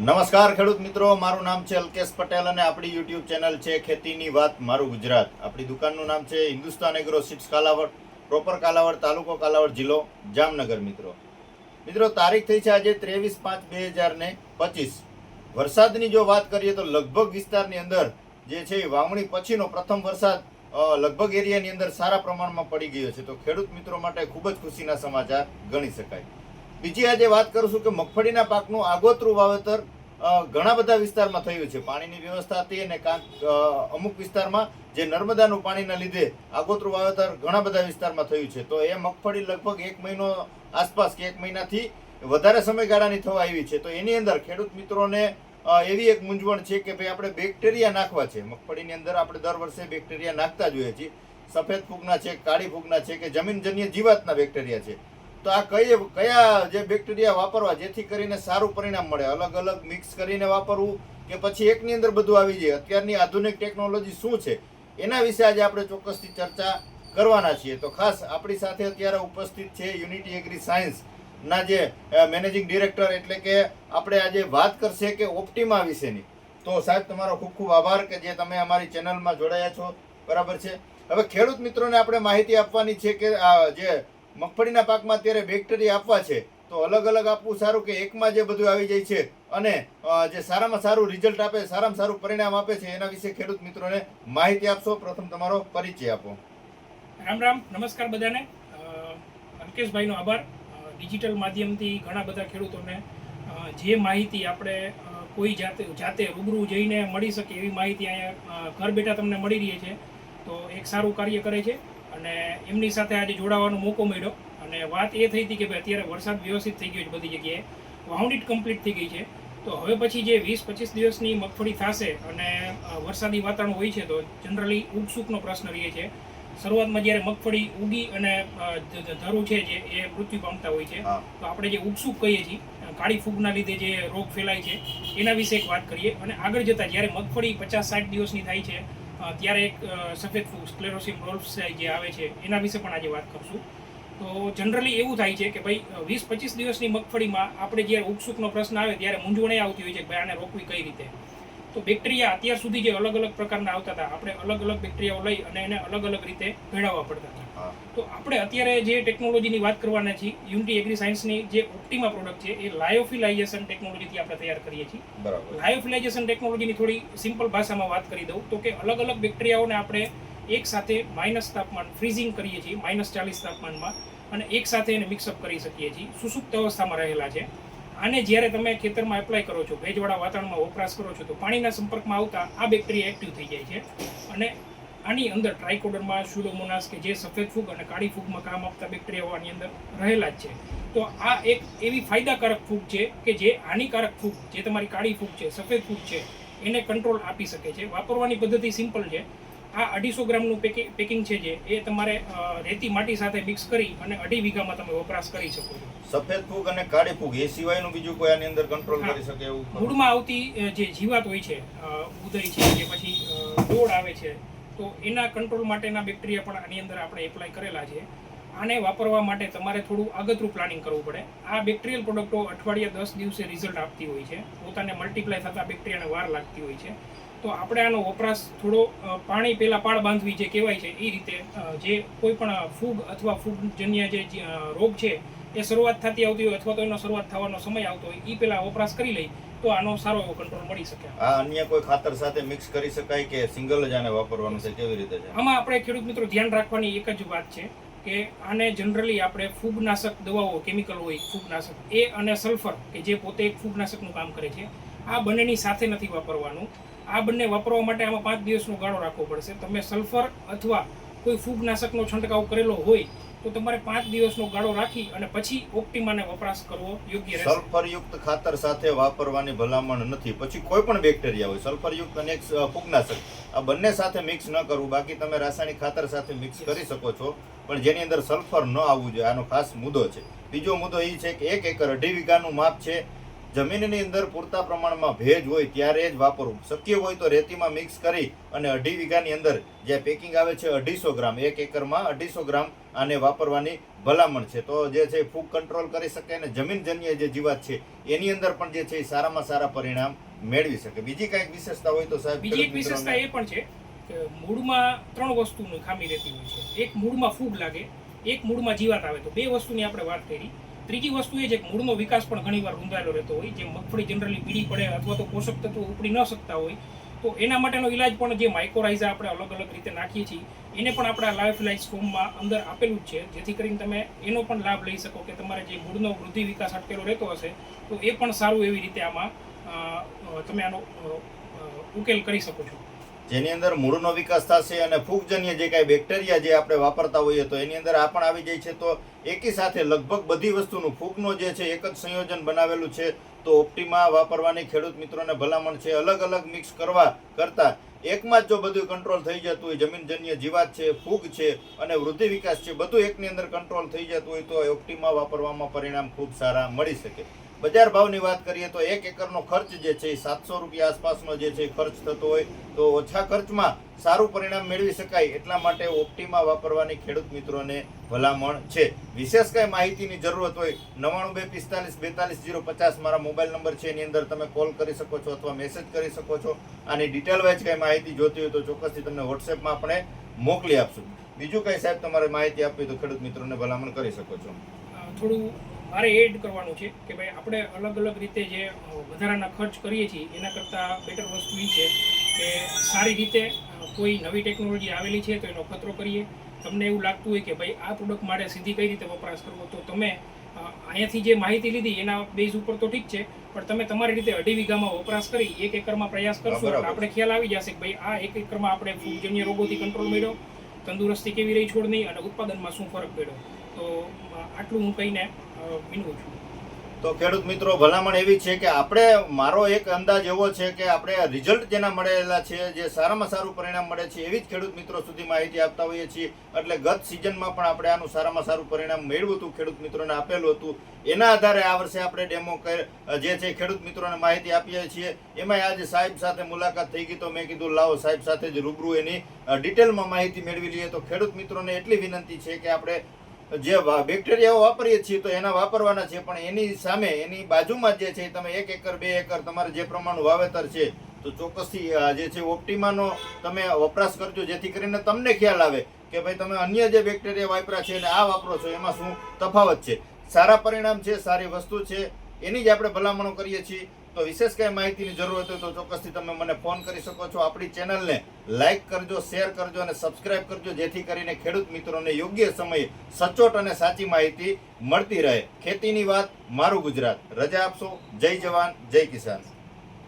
નમસ્કાર ખેડૂત મિત્રો, મારું નામ છે અલ્કેશ પટેલ અને આપણી યુટ્યુબ ચેનલ છે ખેતીની વાત, મારું ગુજરાત. આપણી દુકાનનું નામ છે Hindustan agro seeds Kalavad proper Kalavad તાલુકો કાલાવડ જિલ્લો, જામનગર મિત્રો. મિત્રો, તારીખ થઈ છે આજે ત્રેવીસ પાંચ બે હજાર ને પચીસ. વરસાદની જો વાત કરીએ તો લગભગ વિસ્તારની અંદર જે છે વાવણી પછીનો પ્રથમ વરસાદ લગભગ એરિયાની અંદર સારા પ્રમાણમાં પડી ગયો છે. તો ખેડૂત મિત્રો માટે ખૂબ જ ખુશીના સમાચાર ગણી શકાય. બીજી આજે વાત કરું છું કે મગફળીના પાકનું આગોતરું વાવેતર ઘણા બધા વિસ્તારમાં થયું છે. પાણીની વ્યવસ્થા હતી અને કાંક અમુક વિસ્તારમાં જે નર્મદાનું પાણીના લીધે આગોતરું વાવેતર ઘણા બધા વિસ્તારમાં થયું છે. તો એ મગફળી લગભગ એક મહિનો આસપાસ કે એક મહિનાથી વધારે સમયગાળાની થવા આવી છે. તો એની અંદર ખેડૂત મિત્રોને એવી એક મૂંઝવણ છે કે ભાઈ આપણે બેક્ટેરિયા નાખવા છે. મગફળીની અંદર આપણે દર વર્ષે બેક્ટેરિયા નાખતા જોઈએ છીએ. સફેદ ફૂગના છે, કાળી ફૂગના છે કે જમીનજન્ય જીવાતના બેક્ટેરિયા છે. તો આ કઈ કયા જે બેક્ટેરિયા વાપરવા, જેથી કરીને સારું પરિણામ મળે? અલગ અલગ મિક્સ કરીને વાપરવું કે પછી એકની અંદર બધું આવી જાય? અત્યારની આધુનિક ટેકનોલોજી શું છે? એના વિશે આજે આપણે ચોક્કસથી ચર્ચા કરવાના છીએ. તો ખાસ આપણી સાથે અત્યારે ઉપસ્થિત છે યુનિટી એગ્રી સાયન્સ ના જે મેનેજિંગ ડિરેક્ટર એટલે કે આપણે આજે વાત કરશે કે ઓપ્ટિમા વિશેની. તો સાહેબ, તમારો ખૂબ ખૂબ આભાર કે જે તમે અમારી ચેનલમાં જોડાયા છો. બરાબર છે? હવે ખેડૂત મિત્રોને આપણે માહિતી આપવાની છે કે જે મગફળીના પાકમાં અત્યારે બેક્ટેરિયા આપવા છે, તો અલગ અલગ આપવું સારું કે એકમાં જે બધું આવી જાય છે? અને જે સારામાં સારું રિઝલ્ટ આપે, સારામાં સારું પરિણામ આપે છે, એના વિશે ખેડૂત મિત્રોને માહિતી આપશો. પ્રથમ તમારો પરિચય આપો. રામ રામ, નમસ્કાર બધાને. અંકેશભાઈનો આભાર. ડિજિટલ માધ્યમથી ઘણા બધા ખેડૂતોને જે માહિતી આપણે કોઈ જાતે જાતે રૂબરૂ જઈને મળી શકે એવી માહિતી અહીંયા ઘર બેઠા તમને મળી રહી છે. તો એક સારું કાર્ય કરે છે. અને એમની સાથે આજે જોડાવાનો મોકો મળ્યો. અને વાત એ થઈ હતી કે ભાઈ અત્યારે વરસાદ વ્યવસ્થિત થઈ ગયો છે બધી જગ્યાએ. વાઉન્ડિટ કમ્પ્લીટ થઈ ગઈ છે. તો હવે પછી જે વીસ પચીસ દિવસની મગફળી થશે અને વરસાદી વાતાવરણ હોય છે તો જનરલી ઉગસુકનો પ્રશ્ન રહે છે. શરૂઆતમાં જ્યારે મગફળી ઉગી અને ધરું છે જે એ મૃત્યુ પામતા હોય છે. તો આપણે જે ઉગસુક કહીએ છીએ કાળી ફૂગના લીધે જે રોગ ફેલાય છે એના વિશે એક વાત કરીએ. અને આગળ જતા જ્યારે મગફળી પચાસ સાઠ દિવસની થાય છે ત્યારે એક સફેદ ફૂગ સ્ક્લેરોસિમ રોલ્ફ્સ જે આવે છે, એના વિશે પણ આજે વાત કરશું. તો જનરલી એવું થાય છે કે ભાઈ વીસ પચીસ દિવસની મગફળીમાં આપણે જ્યારે ઉકસુકનો પ્રશ્ન આવે ત્યારે મૂંઝવણે આવતી હોય છે ભાઈ આને રોકવી કઈ રીતે? તો બેક્ટેરિયા અત્યાર સુધી જે અલગ અલગ પ્રકારના આવતા હતા, આપણે અલગ અલગ બેક્ટેરિયાઓ લઈ અને એને અલગ અલગ રીતે ભેળવવા પડતા હતા. તો આપણે અત્યારે જે ટેકનોલોજીની વાત કરવાના છીએ યુનિટી એગ્રી સાયન્સની જે ઓપ્ટિમા પ્રોડક્ટ છે એ લાયોફિલાઇઝેશન ટેકનોલોજીથી આપણે તૈયાર કરીએ છીએ. બરાબર. લાયોફિલાઇઝેશન ટેકનોલોજીની થોડી સિમ્પલ ભાષામાં વાત કરી દઉં તો કે અલગ અલગ બેક્ટેરિયાઓને આપણે એક સાથે માઇનસ તાપમાન ફ્રીઝિંગ કરીએ છીએ માઇનસ ચાલીસ તાપમાનમાં અને એક સાથે એને મિક્સઅપ કરી શકીએ છીએ. સુસુપ્ત અવસ્થામાં રહેલા છે. આને જ્યારે તમે ખેતરમાં એપ્લાય કરો છો ભેજવાળા વાતાવરણમાં વપરાશ કરો છો તો પાણીના સંપર્કમાં આવતા આ બેક્ટેરિયા એક્ટિવ થઈ જાય છે. અને આની અંદર ટ્રાઇકોડરમાં સ્યુડોમોનાસ કે જે સફેદ ફૂગ અને કાળી ફૂગમાં કામ આપતા બેક્ટેરિયાઓ આની અંદર રહેલા જ છે. તો આ એક એવી ફાયદાકારક ફૂગ છે કે જે હાનિકારક ફૂગ જે તમારી કાળી ફૂગ છે સફેદ ફૂગ છે એને કંટ્રોલ આપી શકે છે. વાપરવાની પદ્ધતિ સિમ્પલ છે. આ અઢીસો ગ્રામનું પેકિંગ છે જે એ તમારે રેતી માટી સાથે મિક્સ કરી અને અઢી વીઘામાં તમે વપરાશ કરી શકો છો. સફેદ ફૂગ અને કાળી ફૂગ એ સિવાયનું બીજું કોઈ આની અંદર કંટ્રોલ. કરી શકે એવું? મૂળમાં આવતી જે જીવાત હોય છે ઉદય છે કે પછી દોડ આવે છે તો એના કંટ્રોલ માટેના બેક્ટેરિયા પણ આની અંદર આપણે એપ્લાય કરેલા છે. આને વાપરવા માટે તમારે થોડું આગતરું પ્લાનિંગ કરવું પડે. આ બેક્ટેરિયલ પ્રોડક્ટો અઠવાડિયા દસ દિવસે રિઝલ્ટ આપતી હોય છે. પોતાને મલ્ટીપ્લાય થતા બેક્ટેરિયાને વાર લાગતી હોય છે. તો આપણે આનો વપરાશ થોડો પાણી પહેલાં પાળ બાંધવી જે કહેવાય છે, એ રીતે જે કોઈ પણ ફૂગ અથવા ફૂગજન્ય જે રોગ છે, એ શરૂઆત થતી આવતી હોય અથવા તો એનો શરૂઆત થવાનો સમય આવતો હોય એ પહેલાં વપરાશ કરી લઈ તો આનો સારો એવો કંટ્રોલ મળી શકે. આ અન્ય કોઈ ખાતર સાથે મિક્સ કરી શકાય કે સિંગલ જ આને વાપરવાનું છે? કેવી રીતે છે? આમાં આપણે ખેડૂત મિત્રો ધ્યાન રાખવાની એક જ વાત છે કે આને જનરલી આપણે ફૂગનાશક દવાઓ કેમિકલ હોય ફૂગનાશક એ અને સલ્ફર કે જે પોતે એક ફૂગનાશકનું કામ કરે છે આ બંનેની સાથે નથી વાપરવાનું. આ બંને વાપરવા માટે આમાં પાંચ દિવસનો ગાળો રાખવો પડશે. તમે સલ્ફર અથવા કોઈ ફૂગનાશકનો છંટકાવ કરેલો હોય તો તમારે પાંચ દિવસનો ગાળો રાખી અને પછી ઓપ્ટિમાને વપરાશ કરવો યોગ્ય રહેશે. સલ્ફરયુક્ત ખાતર સાથે વાપરવાની ભલામણ નથી. પછી કોઈ પણ બેક્ટેરિયા હોય, સલ્ફરયુક્ત અને ફૂગનાશક. આ બંને સાથે મિક્સ ન કરવું. બાકી તમે રાસાયણિક ખાતર સાથે મિક્સ કરી શકો છો. પણ જેની અંદર સલ્ફર ન આવવું જોઈએ, આનો ખાસ મુદ્દો છે. બીજો મુદ્દો એ છે કે એક એકર અઢી વીઘાનું માપ છે. જમીનની અંદર પૂરતા પ્રમાણમાં ભેજ હોય ત્યારે જ વાપરવું. શક્ય હોય તો રેતીમાં મિક્સ કરી અને અઢી વીઘાની અંદર જે પેકિંગ આવે છે અઢીસો ગ્રામ એક એકરમાં અઢીસો ગ્રામ આને વાપરવાની ભલામણ છે. તો જે છે ફૂગ કંટ્રોલ કરી શકે અને જમીનજન્ય જે જીવાત છે એની અંદર પણ જે છે એ સારામાં સારા પરિણામ મેળવી શકે. બીજી કાંઈક વિશેષતા હોય તો સાહેબ બીજી એક વિશેષતા એ પણ છે કે મૂળમાં ત્રણ વસ્તુની ખામી રહેતી હોય છે. એક મૂળમાં ફૂગ લાગે એક મૂળમાં જીવાત આવે. તો બે વસ્તુની આપણે વાત કરી. ત્રીજી વસ્તુ એ છે કે મૂળનો વિકાસ પણ ઘણીવાર રૂંધાયેલો રહેતો હોય જે મગફળી જનરલી પીળી પડે અથવા તો પોષક તત્વો ઉપડી ન શકતા હોય, તો એના માટેનો ઈલાજ પણ જે માઇક્રોરાઇઝા આપણે અલગ અલગ રીતે નાખીએ છીએ, એને પણ આપણા લાઈફ લાઈફ ફોર્મમાં અંદર આપેલું જ છે, જેથી કરીને તમે એનો પણ લાભ લઈ શકો કે તમારે જે મૂળનો વૃદ્ધિ વિકાસ અટકેલો રહેતો હશે, તો એ પણ સારું એવી રીતે આમાં તમે આનો ઉકેલ કરી શકો છો. જેની અંદર મૂળનો વિકાસ થશે અને ફૂગજન્ય જે કાંઈ બેક્ટેરિયા જે આપણે વાપરતા હોઈએ તો એની અંદર આ પણ આવી જાય છે. તો એકી સાથે લગભગ બધી વસ્તુનું ફૂગનો જે છે એક જ સંયોજન બનાવેલું છે. તો ઓપ્ટીમાં વાપરવાની ખેડૂત મિત્રોને ભલામણ છે અલગ અલગ મિક્સ કરવા કરતાં એકમાં જ જો બધું કંટ્રોલ થઈ જતું હોય, જમીનજન્ય જીવાત છે, ફૂગ છે અને વૃદ્ધિ વિકાસ છે, બધું એકની અંદર કંટ્રોલ થઈ જતું હોય તો ઓપ્ટીમાં વાપરવામાં પરિણામ ખૂબ સારા મળી શકે. બજાર ભાવની વાત કરીએ તો એક એકરનો ખર્ચ જે છે એ સાતસો રૂપિયા આસપાસનો જે છે ખર્ચ થતો હોય તો ઓછા ખર્ચમાં સારું પરિણામ મેળવી શકાય એટલા માટે ઓપ્ટીમાં વાપરવાની ખેડૂત મિત્રોને ભલામણ છે. વિશેષ કઈ માહિતીની જરૂરત હોય, નવ્વાણું બે પિસ્તાલીસ બેતાલીસ જીરો પચાસ મારા મોબાઈલ નંબર છે, એની અંદર તમે કોલ કરી શકો છો અથવા મેસેજ કરી શકો છો. આની ડિટેલ વાઇઝ કઈ માહિતી જોતી હોય તો ચોક્કસથી તમને વોટ્સએપમાં આપણે મોકલી આપશું. બીજું કઈ સાહેબ તમારે માહિતી આપવી તો ખેડૂત મિત્રોને ભલામણ કરી શકો છો. થોડું મારે એડ કરવાનું છે કે ભાઈ આપણે અલગ અલગ રીતે જે વધારાના ખર્ચ કરીએ છીએ એના કરતાં બેટર વસ્તુ એ છે કે સારી રીતે કોઈ નવી ટેકનોલોજી આવેલી છે તો એનો ખતરો કરીએ. તમને એવું લાગતું હોય કે ભાઈ આ પ્રોડક્ટ મારે સીધી કઈ રીતે વપરાશ કરવો તો તમે અહીંયાથી જે માહિતી લીધી એના બેઝ ઉપર તો ઠીક છે પણ તમે તમારી રીતે અઢી વીઘામાં વપરાશ કરી એક એકરમાં પ્રયાસ કરશો આપણે ખ્યાલ આવી જશે કે ભાઈ આ એક એકરમાં આપણે ફૂગજન્ય રોગોથી કંટ્રોલ મેળવ્યો તંદુરસ્તી કેવી રહી છોડની અને ઉત્પાદનમાં શું ફરક પડ્યો. તો આટલું હું કહીને અ, વિનવું છું તો ખેડૂત મિત્રો ભલામણ એવી છે કે આપણે મારો એક અંદાજ એવો છે કે આપણે રિઝલ્ટ જેના મળેલા છે જે સારામાં સારું પરિણામ મળે છે એવી જ ખેડૂત મિત્રો સુધી માહિતી આપતા હોઈએ છીએ. એટલે ગત સિઝનમાં પણ આપણે આનું સારામાં સારું પરિણામ મેળવ્યું હતું ખેડૂત મિત્રોને આપેલું હતું. એના આધારે આ વર્ષે આપણે ડેમો જે છે ખેડૂત મિત્રોને માહિતી આપીએ છીએ. એમાં આજે સાહેબ સાથે મુલાકાત થઈ ગઈ તો મેં કીધું લાવો સાહેબ સાથે જ રૂબરૂ એની ડિટેલમાં માહિતી મેળવી લઈએ. તો ખેડૂત મિત્રોને એટલી વિનંતી છે કે આપણે જે બેક્ટેરિયાઓ વાપરીએ છીએ તો એના વાપરવાના છે, પણ એની સામે, એની બાજુમાં જ છે, તમે એક એકર, બે એકર તમારે જે પ્રમાણનું વાવેતર છે, તો ચોક્કસથી જે છે ઓપ્ટિમાનો તમે વપરાશ કરજો, જેથી કરીને તમને ખ્યાલ આવે કે ભાઈ તમે અન્ય જે બેક્ટેરિયા વાપર્યા છે અને આ વાપરો છો, એમાં શું તફાવત છે? સારા પરિણામ છે, સારી વસ્તુ છે, એની જ આપણે ભલામણો કરીએ છીએ. તો વિશેષ કઈ માહિતીની જરૂર હોય તો ચોક્કસથી તમે મને ફોન કરી શકો છો. આપણી ચેનલને લાઇક કરજો, શેર કરજો અને સબસ્ક્રાઇબ કરજો, જેથી કરીને ખેડૂત મિત્રોને યોગ્ય સમયે સચોટ અને સાચી માહિતી મળતી રહે. ખેતીની વાત, મારું ગુજરાત. રજા આપશો. જય જવાન, જય કિસાન.